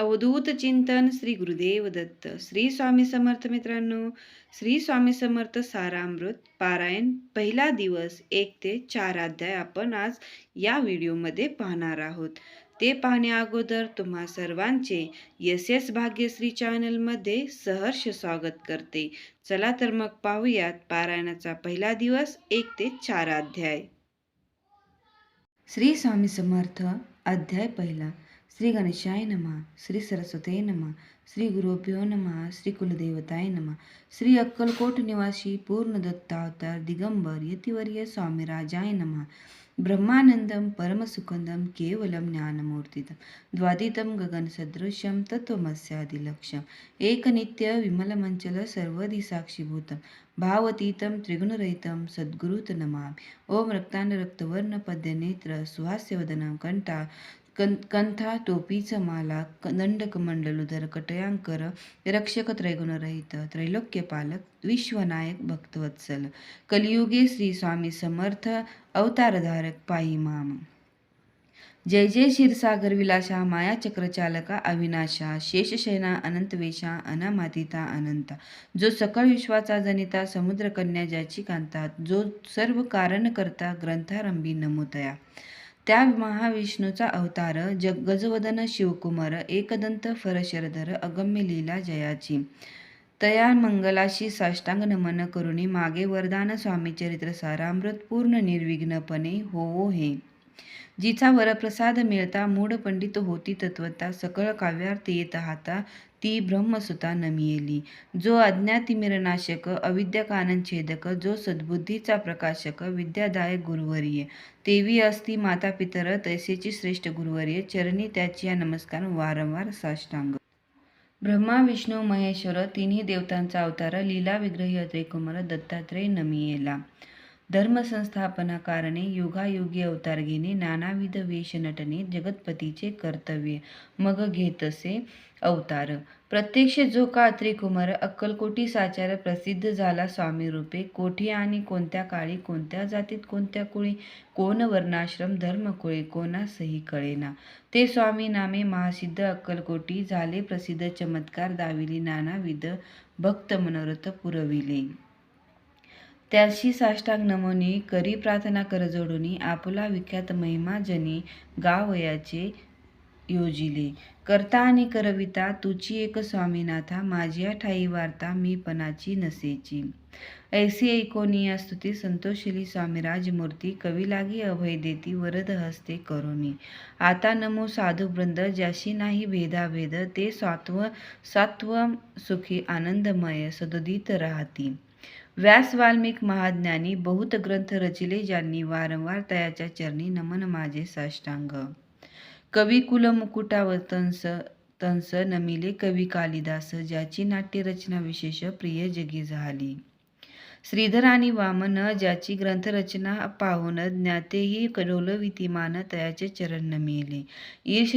अवधूत चिंतन श्री गुरुदेव दत्त. श्री स्वामी समर्थ मित्रांनो श्री स्वामी समर्थ सारामृत पारायण पहिला दिवस एक ते चार अध्याय आपण आज या व्हिडिओमध्ये पाहणार आहोत. ते पाहण्या अगोदर तुम्हा सर्वांचे एस एस भाग्यश्री चॅनलमध्ये सहर्ष स्वागत करते. चला तर मग पाहूयात पारायणाचा पहिला दिवस एक ते चार अध्याय. श्री स्वामी समर्थ अध्याय पहिला. श्री गणेशाय नमः श्री सरस्वते नमः श्री गुरुभ्यो नमः श्री कुलदेवताय नमः श्री अक्कलकोट निवासी पूर्ण दत्तावतार दिगंबर यतिवर्य स्वामीराजाय नमः। ब्रह्मानंदम परमसुखंदम केवलम ज्ञानमूर्तितं द्वादितं गगनसदृशं तत्त्वमस्यादिलक्ष्यम् एकनित्य विमलमञ्चल सर्वदि साक्षीभूतं भावतीतं त्रिगुणरहितं सद्गुरुत नमामि ॐ सुहास्य सुहास्यवदनं कण्ठा कं कंथा टोपीचं माला क दंडकमंडलुधर कटयांकर रक्षक त्रैगुणरहित त्रैलोक्यपालक विश्वनायक भक्तवत्सल कलियुगे श्री स्वामी समर्थ अवतारधारक पायी माम. जय जय क्षीरसागर विलासा माया चक्रचालका अविनाशा शेषशयना अनंतवेशा अनामातिता अनंता. जो सकळ विश्वाचा जनिता समुद्रकन्या ज्याची कांतात जो सर्व कारण करता ग्रंथारंभी नमोतया त्या महाविष्णूचा अवतार जग गजवदन शिवकुमार एकदंत फरशरधर अगम्य लीला जयाची. तया मंगलाशी साष्टांग नमन करुणी मागे वरदान स्वामी चरित्र सारामृत पूर्ण निर्विघ्नपणे होवो हे. जिचा वरप्रसाद मिळता मूढ पंडित होती तत्वता सकळ काव्यार्थ येत हाता ती ब्रह्मसुता नमियेली. जो अज्ञातिमिरनाशक अविद्या छेदक जो सद्बुद्धीचा प्रकाशक विद्यादायक गुरुवर्य. तेवी असती माता पितर तैसेची श्रेष्ठ गुरुवर्य चरणी त्याची या नमस्कार वारंवार साष्टांग. ब्रह्मा विष्णू महेश्वर तिन्ही देवतांचा अवतार लीला विग्रही अत्रेकुमार दत्तात्रय नमियेला. धर्मसंस्थापना कारणे युगायुगी अवतार घेणे नानाविध वेश नटणे जगतपतीचे कर्तव्य मग घेतसे अवतार प्रत्यक्ष जो का त्रिकुमार अक्कलकोटी साचार प्रसिद्ध झाला स्वामी रूपे कोठी आणि कोणत्या काळी कोणत्या जातीत कोणत्या कुळी कोण वर्णाश्रम धर्म धर्मकुळे कोणासही कळेना ते स्वामी नामे महासिद्ध अक्कलकोटी झाले प्रसिद्ध चमत्कार दाविली नानाविध भक्त मनोरथ पुरविले त्याशी साष्टांग नमोनी करी प्रार्थना कर जोडूनी आपुला विख्यात महिमा जनी गावयाचे योजिले. करता आणि करविता तुची एक स्वामीनाथा माझी ठाई वार्ता मी पणाची नसेची. ऐसी ऐकोनी स्तुती संतोषिली स्वामीराज मूर्ती कवी लागी अभय देती वरद हस्ते करोनी. आता नमो साधू वृंद ज्याशी नाही भेदाभेद ते सात्व सात्व सुखी आनंदमय सदोदित राहती. व्यास वाल्मिक महाज्ञानी बहुत ग्रंथ रचिले ज्यांनी वारंवार तयाच्या चरणी नमन माझे साष्टांग. कवी कुल तंस तंस नमिले कवी कालिदास ज्याची नाट्यरचना विशेष प्रिय जगी झाली. श्रीधर आणि वामन ज्याची ग्रंथरचना पाहून ज्ञातेही डोलवितीमान तयाचे चरण नमिले. ईश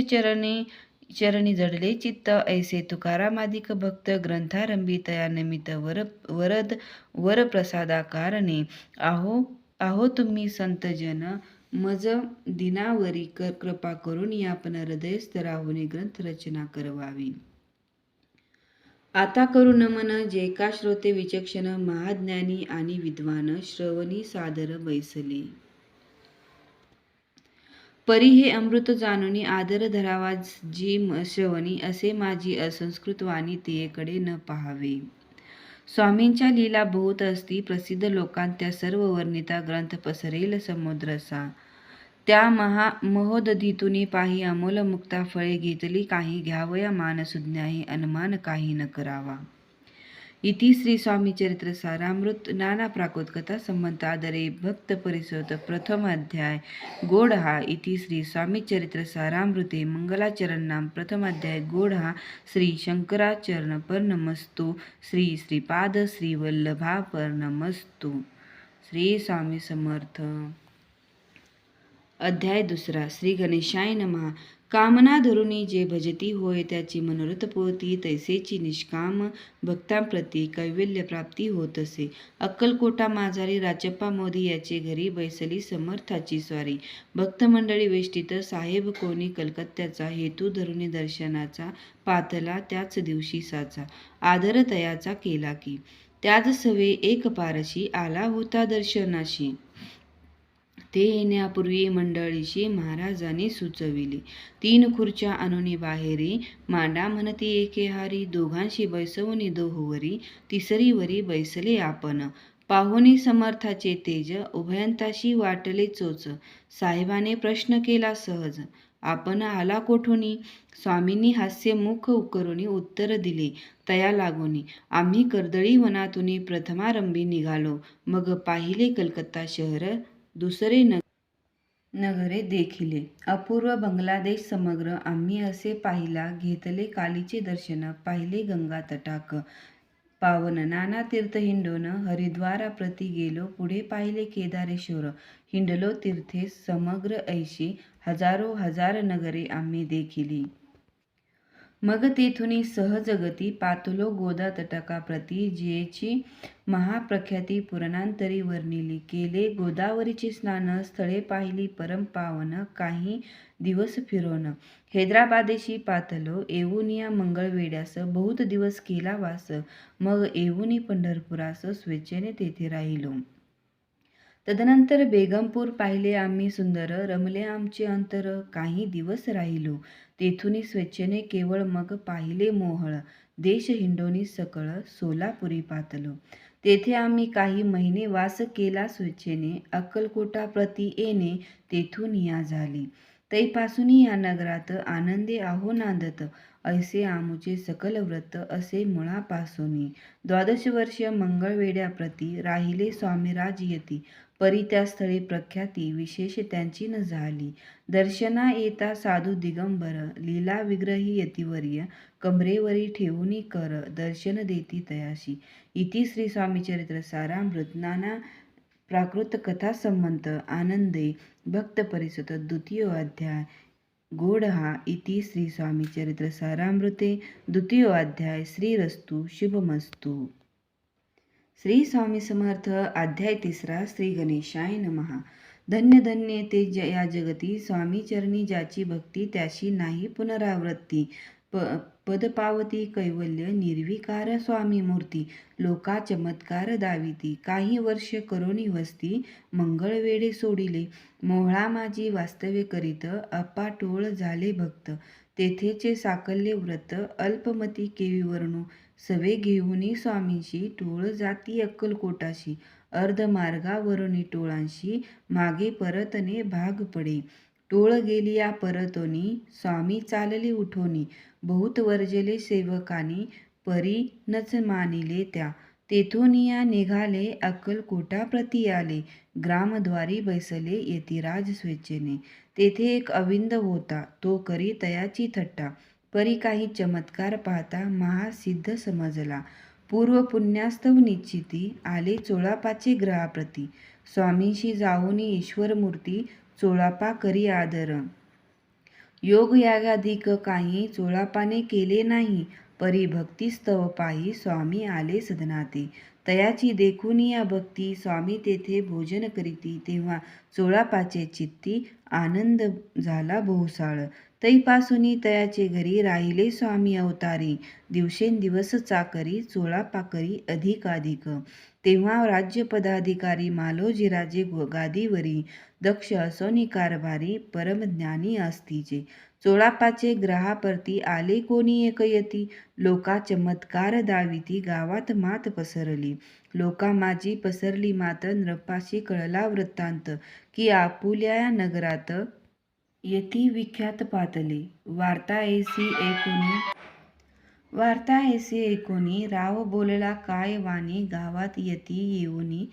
चरणी जडले चित्त ऐसे तुकारामादिक भक्त ग्रंथारंभी तया निमित्त वर वरद वरप्रसादाकारणे. आहो आहो तुम्ही संतजन मज दिनावरी कर कृपा करून यापन हृदय ग्रंथ ग्रंथरचना करवावी. आता करू नमन जे का श्रोते विचक्षण महाज्ञानी आणि विद्वान श्रवणी सादर बैसले परी हे अमृत जाणूनी आदर धरावा जी श्रवणी असे माझी असंस्कृत वाणी तेकडे न पाहावे. स्वामींच्या लीला बहुत असती प्रसिद्ध लोकांत त्या सर्व वर्णिता ग्रंथ पसरेल समुद्रसा. त्या महा महोदधीतुनी पाही अमोल मुक्ता फळे घेतली काही घ्यावया मानसुज्ञाही अनमान अनुमान काही न करावा. इति श्री स्वामी चरित्र सारामृत नाना प्राकोत्कथा संबंध आदरे भक्त परिसोत प्रथम अध्याय गोड हा इति श्री स्वामी चरित्र सारामृते मंगलाचरण नाम प्रथम अध्याय गोड हा श्री शंकराचरण पर्णमस्तु श्री श्रीपाद श्री वल्लभा पर्णमस्तु श्री स्वामी समर्थ अध्याय दुसरा श्री गणेशाय नमः कामना धरुणी जे भजती होय त्याची मनोरथ पोती तैसेची निष्काम भक्तांप्रती कैवल्य प्राप्ती होत असे. अक्कलकोटा माझारी राजप्पा मोदी याचे घरी बैसली समर्थाची स्वारी. भक्तमंडळी वेष्टीत साहेब कोणी कलकत्त्याचा हेतू धरुणी दर्शनाचा पातला त्याच दिवशी साचा. आदर तयाचा केला की. त्याच सवे एक पारशी आला होता दर्शनाशी. ते येण्यापूर्वी मंडळीशी महाराजांनी सुचविले. तीन खुर्च्या अनुनी बाहेरी मांडा म्हणती एके हारी दोघांशी बैसवणी दोहोवरी तिसरीवरी बैसले आपण. पाहुणी समर्थाचे तेज उभयंताशी वाटले चोच. साहेबाने प्रश्न केला सहज. आपण आला कोठुनी? स्वामींनी हास्यमुख करुणी उत्तर दिले तया लागोनी. आम्ही कर्दळी वनातून प्रथमारंभी निघालो. मग पाहिले कलकत्ता शहर दुसरे न नगरे देखिले. अपूर्व बांगलादेश समग्र आम्ही असे पाहिला घेतले कालीचे दर्शन पाहिले गंगा तटाक. पावन नाना तीर्थ हिंडोन हरिद्वाराप्रती गेलो पुढे पाहिले केदारेश्वर. हिंडलो तीर्थे समग्र ऐशी हजारो हजार नगरे आम्ही देखिली. मग तेथुनी सहजगती पातलो गोदा तटकाप्रती जेची महाप्रख्याती पुराणांतरी वर्णिली. केले गोदावरीची स्नान स्थळे पाहिली परमपावन काही दिवस फिरोन. हैदराबादेशी पातलो येऊनिया मंगळवेड्यास बहुत दिवस केला वास मग येऊनी पंढरपुरास स्वेच्छेने तेथे राहिलो. तदनंतर बेगमपूर पाहिले आम्ही सुंदर रमले आमचे अंतर काही दिवस राहिलो. तेथून स्वेच्छेने केवळ मग पाहिले मोहळ. देश हिंडोनी सकळ सोलापुरी पातलो. तेथे आम्ही काही महिने वास केला स्वेच्छेने अक्कलकोटा प्रती येणे तेथून या झाली. तैपासून या नगरात आनंदे आहो नांदत ऐसे आमुचे सकल व्रत असे मुळापासूनी द्वादश वर्ष मंगळवेड्याप्रती राहिले स्वामीराज यती. परी त्या स्थळी प्रख्याती विशेष त्यांची न झाली. दर्शना येता साधू दिगंबर लीला विग्रही यतिवर्य कमरेवरी ठेवूनी कर दर्शन देती तयाशी. इति श्री स्वामीचरित्र सारामृत नाना प्राकृत कथा संबंध आनंदे भक्त परिसत द्वितीय अध्याय. गोड हा इति श्री स्वामीचरित्र सारामृते द्वितीय अध्याय श्रीरस्तु शुभमस्तु. श्री स्वामी समर्थ अध्याय तिसरा श्री गणेशाय नमहा धन्य धन्य ते ज या जगती स्वामीचरणी ज्याची भक्ती त्याशी नाही पुनरावृत्ती. प पदपावती कैवल्य निर्विकार स्वामी मूर्ती. लोका चमत्कार दाविती. काही वर्ष करोनी वस्ती मंगळवेडे सोडिले. मोहळा माझी वास्तव्य करीत अपाटोळ झाले भक्त. तेथेचे साकल्य व्रत अल्पमती केवी वर्णू सवे घेऊनी स्वामींशी टोळ जाती अक्कलकोटाशी अर्धमार्गावरुनी टोळांशी मागे परतने भाग पडे. टोळ गेली या परतोनी स्वामी चालले उठोनी. बहुत वर्जले सेवकानी परी नच मानिले त्या. तेथोनिया निघाले अक्कलकोटा प्रती आले. ग्रामद्वारी बैसले यतिराज स्वेच्छेने. तेथे एक अविंद होता तो करी तयाची थट्टा. परी काही चमत्कार पाहता महासिद्ध समजला. पूर्व पुण्यास्तव निश्चिती आले चोळापाचे ग्रहाप्रती. स्वामींशी जाऊनी ईश्वरमूर्ती चोळापा करी आदर. योग यागाधिक काही चोळापाने केले नाही. परी भक्तिस्तव पायी स्वामी आले सदनाते. तयाची देखून या भक्ती स्वामी तेथे भोजन करीती. तेव्हा चोळापाचे चित्ती आनंद झाला भोसाळ तैपासूनी तयाचे घरी राहिले स्वामी अवतारी. दिवसेंदिवस चाकरी चोळापाकरी अधिकाधिक तेव्हा राज्यपदाधिकारी मालोजीराजे गादीवरी दक्ष असोनी कारभारी परमज्ञानी असतीचे चोळापाचे ग्रहापरती आले कोणी एकयती? लोका चमत्कार दाविती गावात मात पसरली. लोका माझी पसरली मात नृपाशी कळला वृत्तांत. की आपुल्या नगरात यती विख्यात पातले. वार्ता ऐसी ऐकोनी वार्ता ऐसी ऐकोनी राव बोलला काय वाणी गावात यती येऊनी?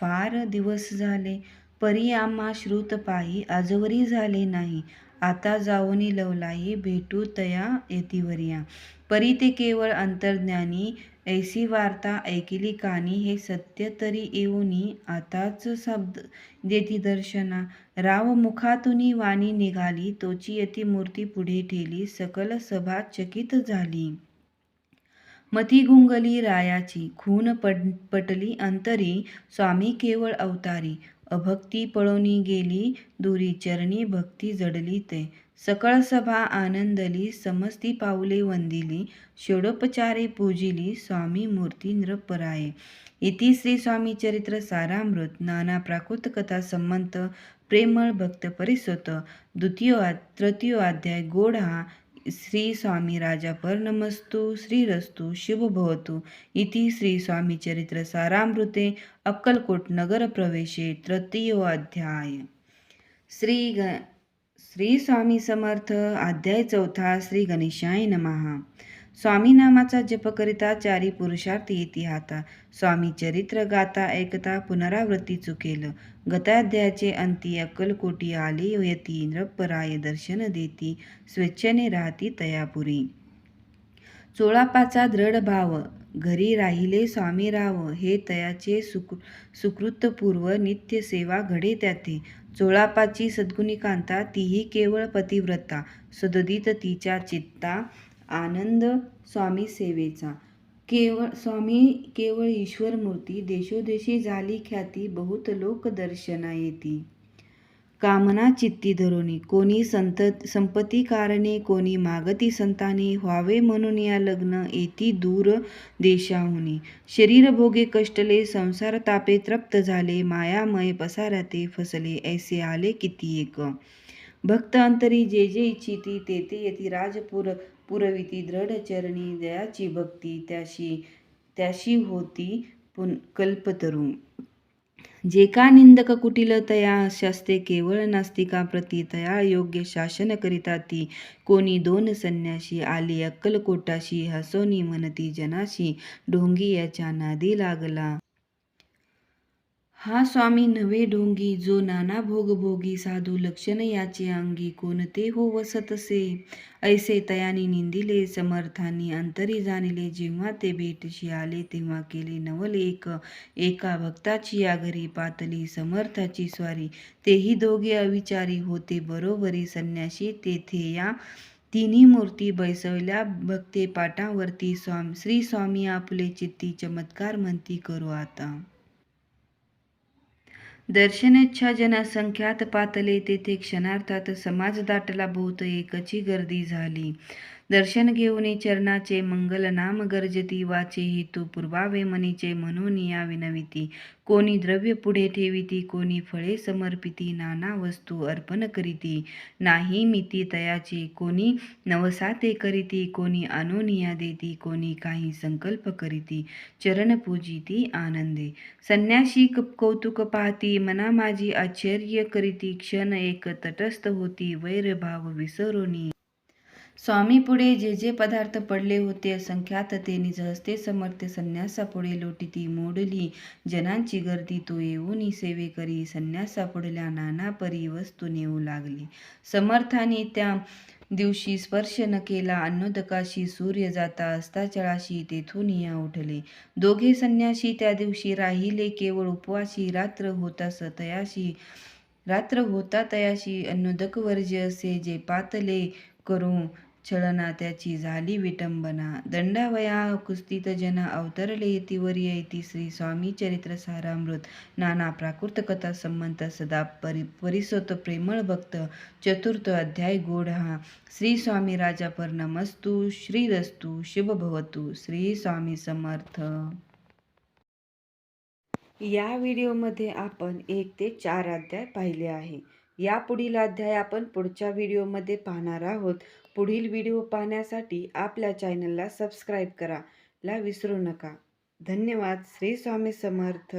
फार दिवस झाले. परी आम्हा श्रुत पायी आजवरी झाले नाही. आता जाऊनी लवलाही भेटू तया येतीवर्या. परी ते केवळ अंतर्ज्ञानी ऐसी वार्ता ऐकिली कानी हे सत्य तरी येऊनी आताच शब्द देती दर्शना. राव मुखातुनी वाणी निघाली तोची यती मूर्ती पुढे ठेली सकल सभा चकित झाली. मती गुंगली रायाची खून पड पटली अंतरी स्वामी केवळ अवतारी. अभक्ती पळवणी गेली दुरी चरणी भक्ती जडली ते. सकळ सभा आनंदली समस्ती पाऊले वंदिली षोडोपचारे पूजिली स्वामी मूर्ती नृपराये इति श्री स्वामी चरित्र सारामृत नाना प्राकृत कथा संमंत प्रेमळ भक्त परिसोत. द्वितीय तृतीय अध्याय गोड हा श्री स्वामी राजापर नमस्तु श्रीरस्तु शुभ भवतु. इति श्री स्वामी चरित्र सारामृते अक्कलकोट नगर प्रवेशे तृतीय अध्याय. श्री ग श्री स्वामी समर्थ अध्याय चौथा श्री गणेशाय नमहा. स्वामी नामाचा जप करिता चारी पुरुषार्थ येती हाता स्वामी चरित्र गाता ऐकता पुनरावृत्ती चुकेल. गताध्यायाचे अंती अक्कलकोटी आले यती नृपराय दर्शन देती स्वेच्छेने राहती तयापुरी. चोळापाचा दृढ भाव घरी राहिले स्वामी राव हे तयाचे सुकृ सुकृतपूर्व नित्य सेवा घडे त्याते. चोळापाची सद्गुणी कांता तीही केवळ पतिव्रता. सदोदित तिच्या चित्ता आनंद स्वामी सेवेचा. केवळ स्वामी केवळ ईश्वर मूर्ती देशोदेशी झाली ख्याती बहुत लोक दर्शना येती कामना चित्ती धरुनी कोणी संत संपत्ती कारणे कोणी मागती संताने व्हावे म्हणून या लग्न येती दूर देशाहुनी. शरीर भोगे कष्टले संसार तापे तृप्त झाले मायामय पसाराते फसले ऐसे आले किती एक. भक्त अंतरी जे जे इच्छिती ते ते येती राजपुर पुरविती दृढ चरणी दयाची भक्ती त्याशी त्याशी होती पुन कल्पतरू जे का निंदक कुटिल तया शास्ते केवळ नास्तिका प्रती तया योग्य शासन करिता ती. कोणी दोन संन्याशी आली अक्कलकोटाशी हसोनी म्हणती जनाशी ढोंगी याच्या नादी लागला. हा स्वामी नवे ढोंगी जो नाना भोगभोगी साधू लक्षण याचे अंगी कोणते हो वसतसे ऐसे तयानी निंदिले समर्थांनी अंतरी जाणले जेव्हा ते भेटशी आले तेव्हा केले नवल एक. एका भक्ताची या घरी पातली समर्थाची स्वारी. तेही दोघे अविचारी होते बरोबरी संन्याशी तेथे या तिन्ही मूर्ती बैसवल्या भक्ते पाटावरती स्वाम श्री स्वामी आपले चित्ती चमत्कार म्हणती करू आता. दर्शनेच्छा जनसंख्यात पातले तेथे क्षणार्थात समाज दाटला भोवत एकची गर्दी झाली. दर्शन घेऊन चरणाचे मंगल नाम गर्जती वाचे हेतू पूर्वावे मनीचे म्हणून या विनविती. कोणी द्रव्य पुढे ठेविती कोणी फळे समर्पिती नाना वस्तू अर्पण करीती. नाही मिती तयाची कोणी नवसाते करीती कोणी अनुनिया देती कोणी काही संकल्प करीती. चरण पूजिती आनंदे. संन्याशी कौतुक पाहती मना माझी आश्चर्य करीती. क्षण एक तटस्थ होती वैरभाव विसरोनी. स्वामी पुढे जे जे पदार्थ पडले होते असंख्यात ते निज हस्ते समर्थ संन्यासापुढे लोटीती मोडली. जनांची गर्दी तो येऊन सेवे करी. संन्यासापुढल्या नाना परी वस्तू नेऊ लागली. समर्थाने त्या दिवशी स्पर्श न केला. अन्नोदकाशी सूर्य जाता अस्ताचळाशी तेथून या उठले. दोघे संन्याशी त्या दिवशी राहिले. केवळ उपवासी रात्र होता सतयाशी रात्र होता तयाशी. अन्नोदक वर्ज्य असे जे पातले. करू. छळना त्याची झाली विटंबना. दंडावया कुस्तीत जना अवतरले येतीवर येती श्री स्वामी चरित्र सारामृत. नाना प्राकृत कथा संमंत सदा परि परिसोत प्रेमळ भक्त. चतुर्थ अध्याय गोड हा. श्री स्वामी राजापर नमस्तु श्रीरस्तु शुभ भवतु श्री स्वामी समर्थ. या व्हिडिओमध्ये आपण एक ते चार अध्याय पाहिले आहे. या पुढील अध्याय आपण पुढच्या व्हिडिओमध्ये पाहणार आहोत. पुढील व्हिडिओ पाहण्यासाठी आपल्या चॅनलला सबस्क्राईब करा. ला विसरू नका. धन्यवाद. श्री स्वामी समर्थ.